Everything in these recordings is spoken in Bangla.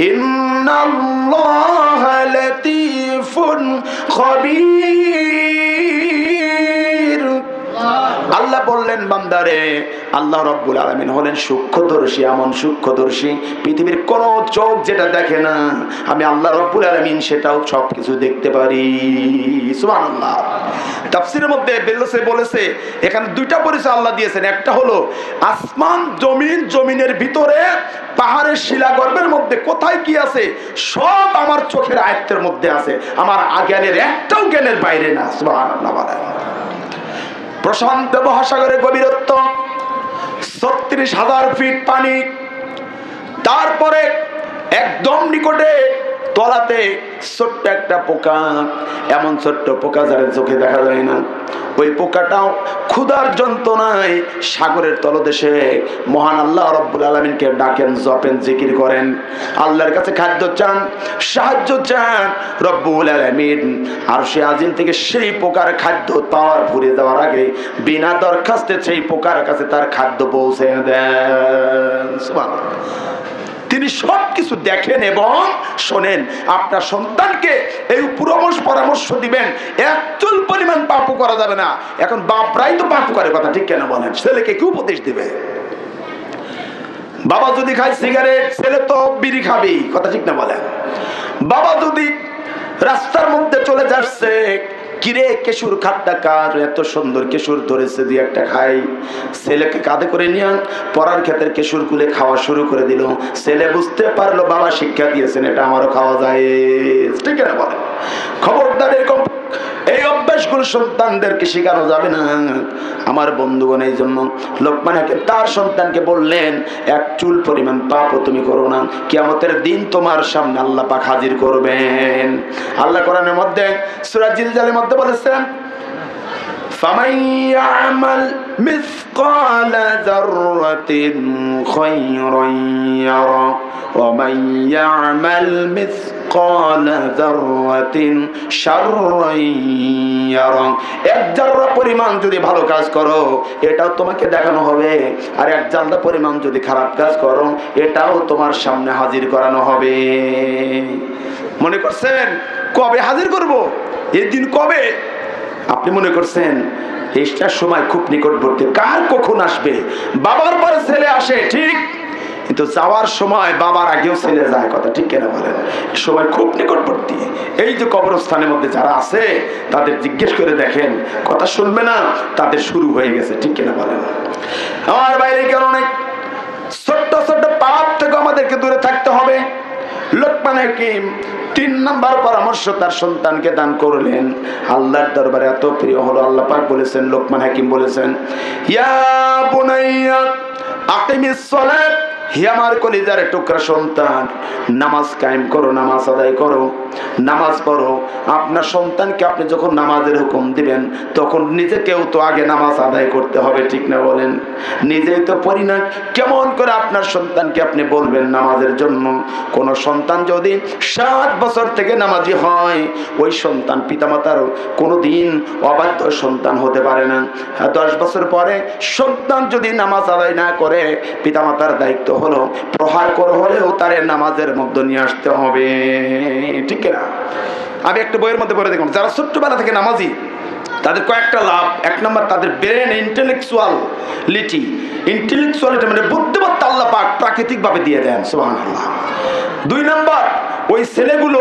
إن الله لطيف خبير বললেন বান্দারে, আল্লাহ রব্বুল আলমিন হলেন সূক্ষ্মদর্শী, এমন সূক্ষ্মদর্শী। পৃথিবীর কোন চোখ যেটা দেখে না, আমি আল্লাহ রব্বুল আলমিন সেটাও সব কিছু দেখতে পারি। তাফসিরের মধ্যে বলেছে, এখানে দুইটা পরিচয় আল্লাহ দিয়েছেন। একটা হলো, আসমান, জমিন, জমিনের ভিতরে পাহাড়ের শিলাগর্ভের মধ্যে কোথায় কি আছে, সব আমার চোখের আয়ত্তের মধ্যে আছে। আমার জ্ঞানের একটাও জ্ঞানের বাইরে না বলেন। প্রশান্ত মহাসাগরের গভীরত্ব ছত্রিশ হাজার ফিট পানি তারপরে একদম নিকটে তলাতে ছোট্ট একটা পোকা, এমন ছোট্ট পোকা যারা চোখে দেখা যায় না। ওই পোকাটাও ক্ষুধার যন্ত্রণায় সাগরের তলদেশে মহান আল্লাহ রব্বুল আলমিনকে ডাকেন, জপেন, জিকির করেন। আল্লাহর কাছে খাদ্য চান, সাহায্য চান, রব্বুল আলমিন। আর সে আজিম থেকে সেই পোকার খাদ্য পাওয়ার ভরে দেওয়ার আগে বিনা দরখাস্তে সেই পোকার কাছে তার খাদ্য পৌঁছে দেন। তিনি সব কিছু দেখেন এবং শোনেন। আপনার সন্তানকে এই পুরমশ পরামর্শ দিবেন। একচুল পরিমাণ পাপ করা যাবে না। এখন বাপরাই তো পাপ করে কথা ঠিক কেন বলেন? ছেলেকে কি উপদেশ দিবে? বাবা যদি খায় সিগারেট, ছেলে তো বিড়ি খাবেই, কথা ঠিক না বলেন। বাবা যদি রাস্তার মধ্যে চলে যাচ্ছে কিরে কেশুর খাটটা কার? এত সুন্দর কেশুর ধরেছে দিয়ে একটা খাই। ছেলেকে কাঁধে করে নিয়ে পড়ার ক্ষেত্রে কেশুর কুলে খাওয়া শুরু করে দিল। ছেলে বুঝতে পারল, বাবা শিক্ষা দিয়েছেন, এটা আমারও খাওয়া যায়। ঠিক আছে বলেন? খবরদার এরকম এই অভ্যাসগুলো সন্তানদেরকে শেখানো যাবে না আমার বন্ধুগণ এই জন্য লোকমান হাকিম তার সন্তানকে বললেন এক চুল পরিমাণ পাপও তুমি করো না কিয়ামতের দিন তোমার সামনে আল্লাহ পাক হাজির করবেন আল্লাহ কোরআনের মধ্যে সূরা জিলজালের মধ্যে বলেছেন فمن يعمل مثقال ذرة خيرا يرى ومن يعمل مثقال এক পরিমাণ যদি ভালো কাজ করো, এটাও তোমাকে দেখানো হবে। আর এক পরিমাণ যদি খারাপ কাজ করো, এটাও তোমার সামনে হাজির করানো হবে। মনে করছেন, কবে হাজির করব? এই দিন কবে? আপনি মনে করছেন এইটার সময় খুব নিকটবর্তী, কার কখন আসবে? বাবার পরে ছেলে আসে, ঠিক? কিন্তু যাওয়ার সময় বাবার আগেও ছেলে যায় কথা, ঠিক কেনা বলেন? সময় খুব নিকটবর্তী। এই যে কবরস্থানের মধ্যে যারা আছে, তাদের জিজ্ঞেস করে দেখেন, কথা শুনবে না, তাদের শুরু হয়ে গেছে, ঠিক কেনা বলেন? আমার বাইরে কেন অনেক ছোট্ট ছোট্ট পাপ থেকে আমাদেরকে দূরে থাকতে হবে। লোকমান হাকিম তিন নাম্বার পরামর্শ তার সন্তানকে দান করলেন। আল্লাহর দরবারে এত প্রিয় হলো, আল্লাহ পাক বলেছেন, লোকমান হাকিম বলেছেন, ইয়া বুনাইয়া আকিমিস সালাত হে আমার কলিজার টুকরা সন্তান। নামাজ কায়েম করো, নামাজ আদায় করো, নামাজ পড়ো। আপনার সন্তানকে আপনি যখন নামাজের হুকুম দিবেন, তখন নিজেকেও তো আগে নামাজ আদায় করতে হবে, ঠিক না বলেন? নিজেই তো পড়ি না কেমন করে আপনার সন্তানকে আপনি বলবেন নামাজের জন্য? কোন সন্তান যদি সাত বছর থেকে নামাজি হয়, ওই সন্তান পিতামাতারও কোনো দিন অবাধ্য সন্তান হতে পারে না। দশ বছর পরে সন্তান যদি নামাজ আদায় না করে, পিতামাতার দায়িত্ব হলো প্রহার করে হলেও তার নামাজের মধ্যে নিয়ে আসতে হবে। ঠিক না আমি একটা বইয়ের মধ্যে পড়ে দেখলাম যারা ছোট্টবেলা থেকে নামাজি, তাদের কয়েকটা লাভ। এক নম্বর, তাদের ব্রেন ইন্টেলেকচুয়াল লিটি ইন্টেলেকচুয়ালিটি মানে বুদ্ধিমত্তা আল্লাহ পাক প্রাকৃতিকভাবে দিয়ে দেন সোহান আল্লাহ দুই নম্বর, ওই ছেলেগুলো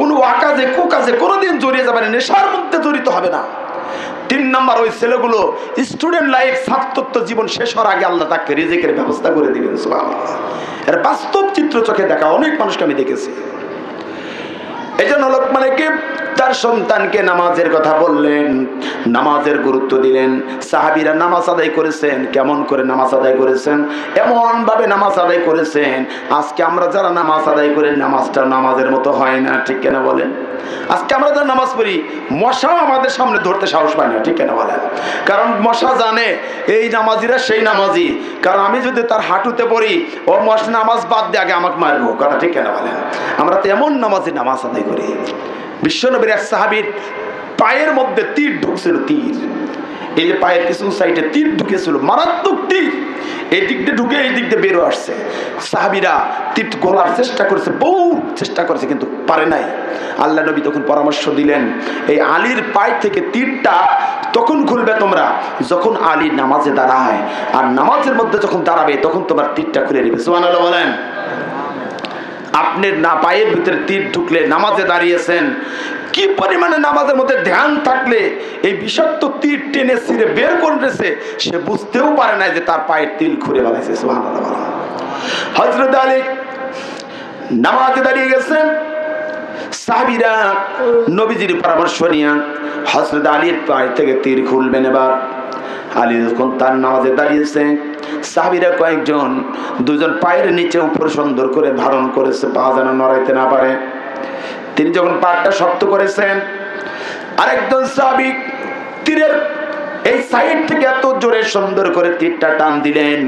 কোনো আকাজে কুকাজে কোনোদিন জড়িয়ে যাবে না, নেশার মধ্যে জড়িত হবে না। তিন নম্বর ওই ছেলেগুলো স্টুডেন্ট লাইফ ছাত্রত্ব জীবন শেষ হওয়ার আগে আল্লাহ তাকে রেজেকের ব্যবস্থা করে দিবেন এর বাস্তব চিত্র চোখে দেখা, অনেক মানুষকে আমি দেখেছি। এই জন্য লোকমানকে তার সন্তানকে নামাজের কথা বললেন, নামাজের গুরুত্ব দিলেন। সাহাবিরা নামাজ আদায় করেছেন। কেমন করে নামাজ আদায় করেছেন? এমন ভাবে নামাজ আদায় করেছেন। আজকে আমরা যারা নামাজ আদায় করি নামাজটা নামাজের মতো হয় না, ঠিক কেন বলেন? আজকে আমরা যারা নামাজ পড়ি মশাও আমাদের সামনে ধরতে সাহস পায় না, ঠিক কেন বলেন? কারণ মশা জানে, এই নামাজিরা সেই নামাজি। কারণ আমি যদি তার হাঁটুতে পড়ি, ও মশা নামাজ বাদ দিয়ে আগে আমাকে মারবো কথা ঠিক কেন বলেন? আমরা তো এমন নামাজি নামাজ আদায় করি। বিশ্বনবীর এক সাহাবির পায়ের মধ্যে তীর ঢুকছিল, তীর। এই যে পায়ের কিছু সাইডে তীর ঢুকেছিল, মারাত্মক তীর। এই দিক দিয়ে ঢুকে এই দিক দিয়ে বেরো আসছে। সাহাবিরা তীর গোলার চেষ্টা করেছে, বহু চেষ্টা করেছে, কিন্তু পারে নাই। আল্লাহ নবী তখন পরামর্শ দিলেন, এই আলীর পায়ে থেকে তীরটা তখন খুলবে তোমরা, যখন আলী নামাজে দাঁড়ায়। আর নামাজের মধ্যে যখন দাঁড়াবে, তখন তোমার তীরটা খুলে নেবে। সোমান বলেন। আপনার না পায়ের ভিতরে তীর ঢুকলে নামাজে দাঁড়িয়েছেন, কি পরিমাণে নামাজের মধ্যে ধ্যান থাকলে এই বিষাক্ত তীর টেনে ছিঁড়ে বের করেছে সে বুঝতেও পারে না যে তার পায়ের তিল খুঁড়ে বেড়াইছে হজরত আলী নামাজে দাঁড়িয়ে গেছেন, সাহাবিরা নবীজির পরামর্শ নিয়ে হজরত আলীর পায়ে থেকে তীর খুলবেন এবার। আলী যখন তার নামাজে দাঁড়িয়েছে সাহাবিরা কয়েকজন দুজন পায়ের নিচে উপর সুন্দর করে ধারণ করেছে, পা যেন নড়াইতে না পারে। তিনি যখন পাটটা শক্ত করেছেন, আরেকজন সাহাবিক তীরের এই সাইড থেকে এত জোরে সুন্দর করে তীরটা টান দিলেন।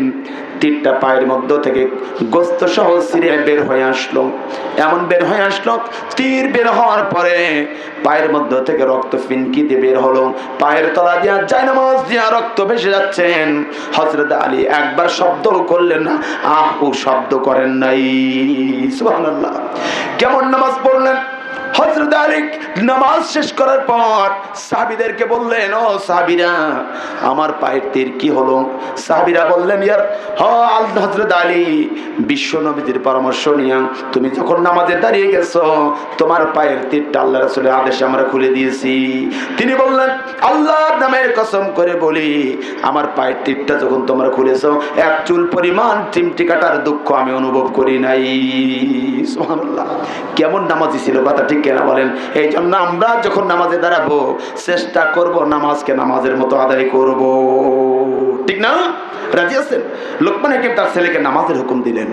তীরটা পায়ের মধ্য থেকে গোস্ত সহ সিরে বের হয়ে আসলো। এমন বের হয়ে আসলো, তীর বের হওয়ার পরে পায়ের মধ্য থেকে রক্ত ফিনকিতে বের হলো। পায়ের তলা দিয়া যায় নামাজ দিয়া রক্ত ভেসে যাচ্ছেন। হজরত আলী একবার শব্দ করলেন না, আহ, ও শব্দ করেন নাই। সুবহানাল্লাহ। কেমন নামাজ পড়লেন? হজরত আলী নামাজ শেষ করার পর সাহাবিদেরকে বললেন, ও সাহাবিরা, আমার পায়ের তীর কি হলো? সাহাবিরা বললেন, ইয়ার, হ, আল হজরত আলী, বিশ্ব নবীদের পরামর্শ নিয়ে, তুমি যখন নামাজে দাঁড়িয়ে গেছো, তোমার পায়ের তীরটা আল্লাহ রাসূলের আদেশে আমরা খুলে দিয়েছি। তিনি বললেন, আল্লাহর নামের কসম করে বলি, আমার পায়ের তীরটা যখন তোমরা খুলেছো, এক চুল পরিমাণ চিমটি কাটার দুঃখ আমি অনুভব করি নাই। কেমন নামাজি ছিল, কথা ঠিক কেনা বলেন, এই জন্য আমরা যখন নামাজে দাঁড়াবো, চেষ্টা করব নামাজকে নামাজের মতো আদায় করব। ঠিক না? রাজি আছেন? লোকমান হাকিম তার ছেলেকে নামাজের হুকুম দিলেন।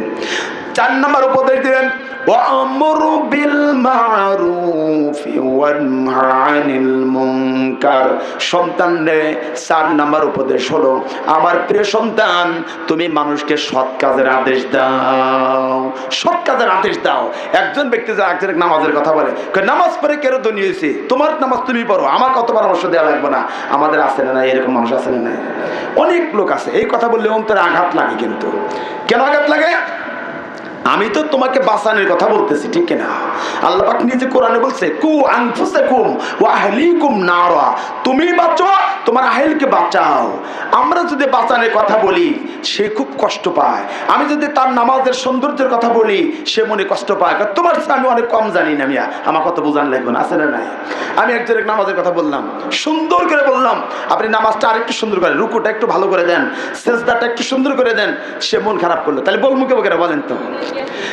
চার নাম্বার উপদেশ দিলেন وأمر بالمعروف وانه عن المنكر সন্তান রে চার নাম্বার উপদেশ হলো আমার প্রিয় সন্তান তুমি মানুষকে সৎ কাজের আদেশ দাও সৎ কাজের আদেশ দাও একজন ব্যক্তি যে একজন নামাজের কথা বলে কয়, নামাজ পড়ে কেন ধনী হয়েছে তোমার নামাজ তুমি পড়ো আমার কত পরামর্শ দেওয়া লাগবে না আমাদের আছে না নাই এরকম মানুষ আছে না নাই অনেক লোক আছে এই কথা বললে অন্তরে আঘাত লাগে কিন্তু কেন আঘাত লাগে আমি তো তোমাকে বাঁচানোর কথা বলতেছি, ঠিক না আল্লাহ নিজে কোরআনে বলছে, কু আনফুসাকুম ওয়া আহলিকুম নারা। তুমি বাঁচো, তোমার আহেলকে বাঁচাও। আমরা যদি বাঁচানোর কথা বলি, সে খুব কষ্ট পায়। আমি যদি তার নামাজের সৌন্দর্যের কথা বলি, সে মনে কষ্ট পায়। কারণ তোমার আমি অনেক কম জানি না মিয়া। আমার কথা বোঝান লাগবে না, আছে না নাই? আমি একজনের নামাজের কথা বললাম, সুন্দর করে বললাম, আপনি নামাজটা আরেকটু সুন্দর করে রুকুটা একটু ভালো করে দেন, সেজদাটা একটু সুন্দর করে দেন। সে মন খারাপ করল। তাহলে বল মুখে মুখে বলেন তো।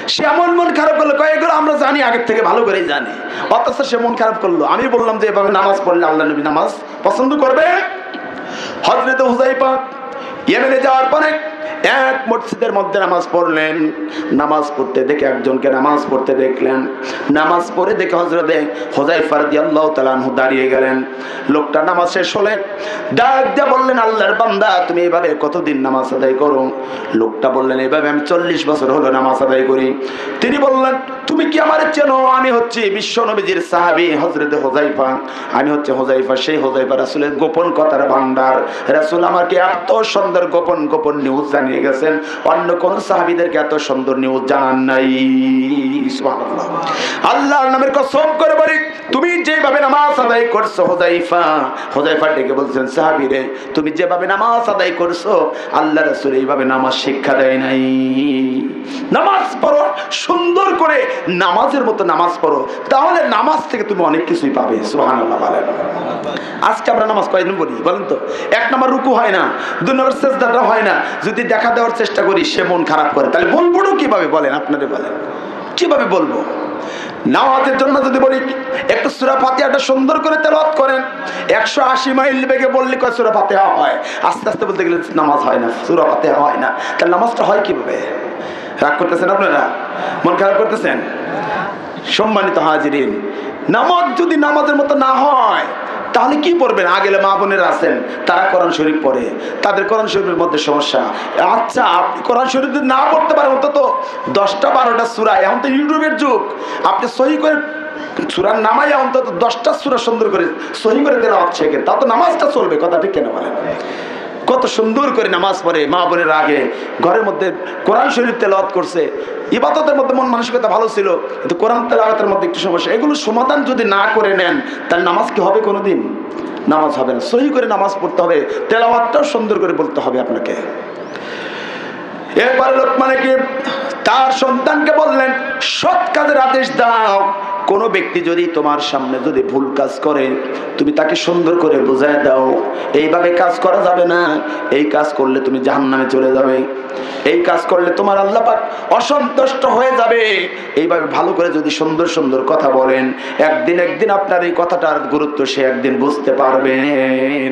সে এমন মন খারাপ করল কয়েকগুলো আমরা জানি, আগের থেকে ভালো করেই জানি। অথচ সে মন খারাপ করল। আমি বললাম যে, এভাবে নামাজ পড়লে আল্লাহ নবী নামাজ পছন্দ করবে? হজরত হুজাইফা ইয়েমেনে যাওয়ার পরে এক মসজিদের মধ্যে নামাজ পড়লেন। নামাজ পড়তে দেখে একজনকে নামাজ পড়তে দেখলেন। নামাজ পড়ে দেখে হজরতে হোজাই ফারদি আল্লাহ তালানহু দাঁড়িয়ে গেলেন। লোকটা নামাজ শেষ হলে ডাক দিয়ে বললেন, আল্লাহর বান্দা, তুমি এভাবে কতদিন নামাজ আদায় করো? লোকটা বললেন, এভাবে আমি চল্লিশ বছর হলো নামাজ আদায় করি। তিনি বললেন তুমি কি আমার চেনো? আমি হচ্ছে বিশ্ব নবীজির সাহাবি হজরত হোজাইফা আমি হচ্ছে হোজাইফা সেই হোজাইফা রাসুলের গোপন কথার ভান্ডার রাসুল আমাকে এত সুন্দর গোপন গোপন নিউজ জানিয়ে গেছেন। অন্য কোন সাহাবিদেরকে এত সুন্দর নিউজ জানান নাই। আল্লাহর নামের কসম করে বলি, তুমি যেভাবে নামাজ আদায় করছ হোজাইফা হোজাইফা ডেকে বলছেন সাহাবি রে তুমি যেভাবে নামাজ আদায় করছ, আল্লাহ রাসুল এইভাবে নামাজ শিক্ষা দেয় নাই। নামাজ পড়ো, সুন্দর করে নামাজের মতো নামাজ পড়ো। তাহলে নামাজ থেকে তুমি অনেক কিছুই পাবে আজকে আমরা নামাজ কয়দিন পড়ি, বলেন তো? এক নম্বর রুকু হয় না, দুই নম্বর চেষ্টাটা হয় না। যদি দেখা দেওয়ার চেষ্টা করি, সে মন খারাপ করে। তাহলে বলব কীভাবে বলেন আপনাদের বলেন। কীভাবে বলব? নামাজের জন্য যদি বলি, একটু সুরা সুন্দর করে তেলাওয়াত করেন। একশো আশি মাইল বেগে বললে কয় সুরা হয়? আস্তে আস্তে বলতে গেলে নামাজ হয় না, সুরা হয় না। তাহলে নামাজটা হয় কীভাবে? রাগ করতেছেন আপনারা? মন খারাপ করতেছেন? সম্মানিত হাজিরিন, নামাজ যদি নামাজের মতো না হয়, তাহলে কি পড়বেন? আগেলে মা বোনেরা আছেন, তারা কোরআন শরীফ পড়ে। তাদের কোরআন শরীফের মধ্যে সমস্যা। আচ্ছা আপনি কোরআন শরীফ যদি না পড়তে পারেন, অন্তত দশটা বারোটা সুরা, এখন তো ইউটিউবের যুগ। আপনি সহি করে সুরার নামাই অন্তত দশটা সুরা সুন্দর করে সহি করে তেলাওয়াত শেখেন। তা তো নামাজটা চলবে, কথা ঠিক কেন বলেন? কত সুন্দর করে নামাজ পড়ে, মা বোনের আগে ঘরের মধ্যে কোরআন শরীফ তেলাওয়াত করছে। ইবাদতের মধ্যে মন মানসিকতা ভালো ছিল, কিন্তু কোরআন তেলাওয়াতের মধ্যে একটু সমস্যা। এগুলো সমাধান যদি না করে নেন, তাহলে নামাজ কি হবে কোনোদিন? নামাজ হবে না। সহি করে নামাজ পড়তে হবে, তেলাওয়াতটাও সুন্দর করে বলতে হবে আপনাকে। এরপরে লোক মানে কি, তার সন্তানকে বললেন, সৎ কাজের আদেশ দাও। কোনো ব্যক্তি যদি তোমার সামনে যদি ভুল কাজ করে, তুমি তাকে সুন্দর করে বোঝায় দাও, এইভাবে কাজ করা যাবে না, এই কাজ করলে তুমি জাহান্নামে চলে যাবে। এই কাজ করলে তোমার আল্লাহ পাক অসন্তুষ্ট হয়ে যাবে। এইভাবে ভালো করে যদি সুন্দর সুন্দর কথা বলেন, একদিন একদিন আপনার এই কথাটার গুরুত্ব সে একদিন বুঝতে পারবেন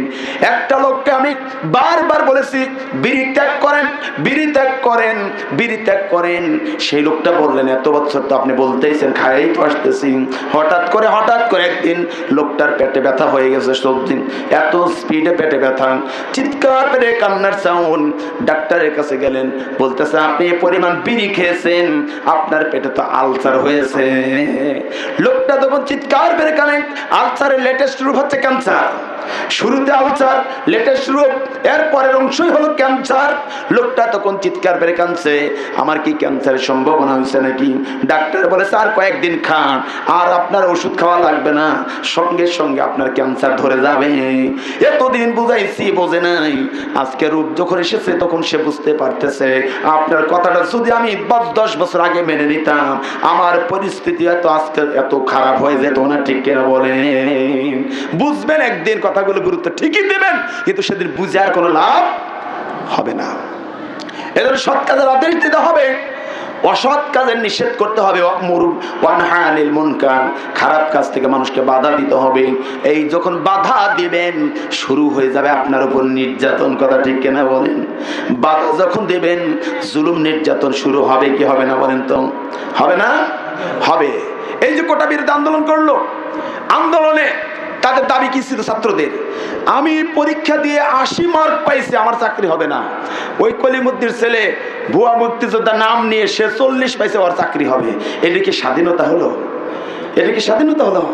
একটা লোককে আমি বারবার বলেছি, বিড়ি ত্যাগ করেন, বিড়ি ত্যাগ করেন, বিড়ি ত্যাগ করেন। সেই লোকটা বললেন, এত বছর তো আপনি বলতেইছেন খাইই তো আসতেছি। হঠাৎ করে হঠাৎ করে একদিন লোকটার পেটে ব্যথা হয়ে গেছে সবদিন এত স্পিডে পেটে ব্যথা। চিৎকার পেরে কান্নার সাউন্ড ডাক্তারের কাছে গেলেন বলতেছে, আপনি পরিমাণ বিড়ি খেয়েছেন, আপনার পেটে তো আলসার হয়েছে। লোকটা তখন চিৎকার বেড়ে কানে, আলসারের লেটেস্ট রূপ হচ্ছে ক্যান্সার। শুরুতে আলসার লেটেস্ট রূপ এর পরের অংশই হলো ক্যান্সার লোকটা তখন চিৎকার পেরে কানছে আমার কি ক্যান্সারের সম্ভাবনা হয়েছে নাকি? ডাক্তার বলে, স্যার, কয়েকদিন খান, আর আপনার ওষুধ খাওয়া লাগবে না, সঙ্গে সঙ্গে আপনার ক্যান্সার ধরে যাবে। এতদিন বুঝাইছি, বোঝে নাই। আজকে রূপ যখন এসেছে, তখন সে বুঝতে পারতেছে। আপনার কথাটা যদি আমি দশ বছর আগে মেনে নিতাম, আমার পরিস্থিতি এত আজকে এত খারাপ হয়ে যেত না, ঠিক কেনা বলেন? বুঝবেন একদিন কথাগুলো গুরুত্ব ঠিকই দেবেন, কিন্তু সেদিন বুঝে আর কোনো লাভ হবে না। এদের সৎ কাজের আদেশ দিতে হবে। অসৎ কাজের নিষেধ করতে হবে। খারাপ কাজ থেকে মানুষকে বাধা দিতে হবে। এই যখন বাধা দিবেন, শুরু হয়ে যাবে আপনার উপর নির্যাতন, কথা ঠিক কেনা বলেন? বাধা যখন দেবেন, জুলুম, নির্যাতন শুরু হবে কি হবে না বলেন তো? হবে না? হবে। এই যে কোটা বিরুদ্ধে আন্দোলন করল, আন্দোলনে তাদের দাবি কি ছিল ছাত্রদের? আমি পরীক্ষা দিয়ে আশি মার্ক পাইছি, আমার চাকরি হবে না। ওই কলিমুদ্দির ছেলে, ভুয়া মুক্তিযোদ্ধা নাম নিয়ে সে চল্লিশ পাইছে, ওর চাকরি হবে। এটা কি স্বাধীনতা হলো? এটা কি স্বাধীনতা হলো?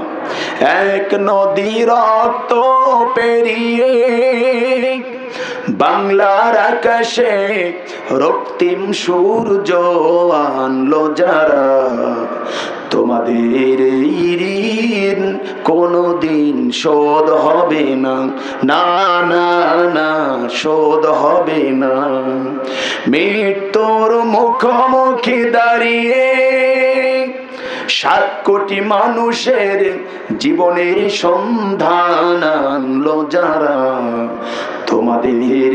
এক নদী রক্ত পেরিয়ে বাংলার আকাশে রক্তিম সূর্য আনলো যারা। তোমাদের ঋণ কোনোদিন শোধ হবে না। না না না, শোধ হবে না। মৃত্যুর মুখোমুখি দাঁড়িয়ে সাত কোটি মানুষের জীবনের সন্ধান আনলো যারা। তোমাদের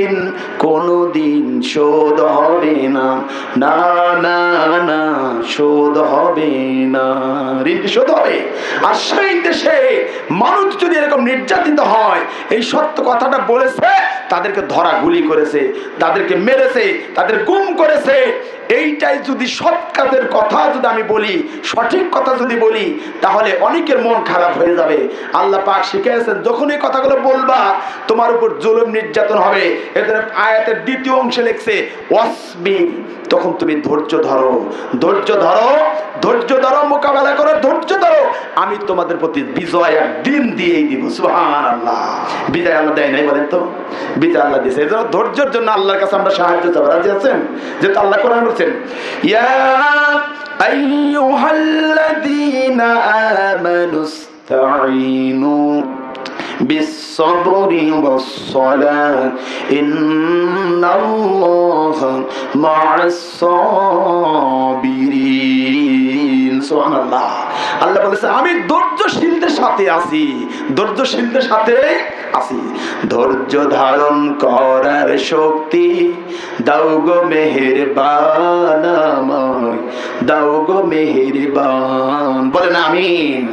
ঋণ কোনোদিন শোধ হবে না। না না না, শোধ হবে না। ঋণ শোধ হবে। আর সেই দেশে মানুষ যদি এরকম নির্যাতিত হয়, এই সত্য কথাটা বলেছে, তাদেরকে ধরা গুলি করেছে, তাদেরকে মেরেছে, তাদের গুম করেছে। এইটাই যদি সৎ কাজের কথা যদি আমি বলি, সঠিক কথা যদি বলি, তাহলে অনেকের মন খারাপ হয়ে যাবে। আল্লাহ পাক শিখেছেন যখন এই কথাগুলো বলবা তোমার উপর জুলুম নির্যাতন হবে। এদের আয়াতের দ্বিতীয় অংশে লিখছে, ওয়াসবি তখন তুমি ধৈর্য ধরো। ধৈর্য ধরো ধৈর্য ধরো, মোকাবেলা করো, ধৈর্য ধরো। আমি তোমাদের প্রতি বিজয় একদিন দিয়েই দিব সুহান আল্লাহ বিজয় আল্লাহ দেয় নাই বলেন তো? বিজয় আল্লাহ দিয়েছে। এই জন্য ধৈর্যের জন্য আল্লাহর কাছে আমরা সাহায্য চাবো। রাজি আছেন? যেহেতু আল্লাহ কোরআন বলছেন, ইয়া আইয়ুহাল্লাযীনা আমানু ইসতাঈনু بالصبر والصلاة إن الله مع الصابرين سبحان الله আল্লাহ বলেছে আমি ধৈর্যশীলদের সাথে আছি ধৈর্যশীলদের সাথে আছি ধৈর্য ধারণ করার শক্তি দাও গো মেহেরবান আমায় দাও গো মেহেরবান। বলেন আমিন।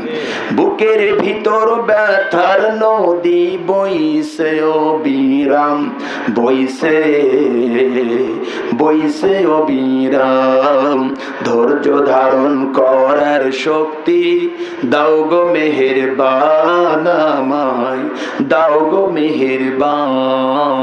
বুকের ভিতর ব্যথার নদী বইছে ও বিরাম, বইছে বইছে ও বিরাম। ধৈর্য ধারণ করার শক্তি দাও গো মেহেরবান আমায়, দাও গো মেহেরবান।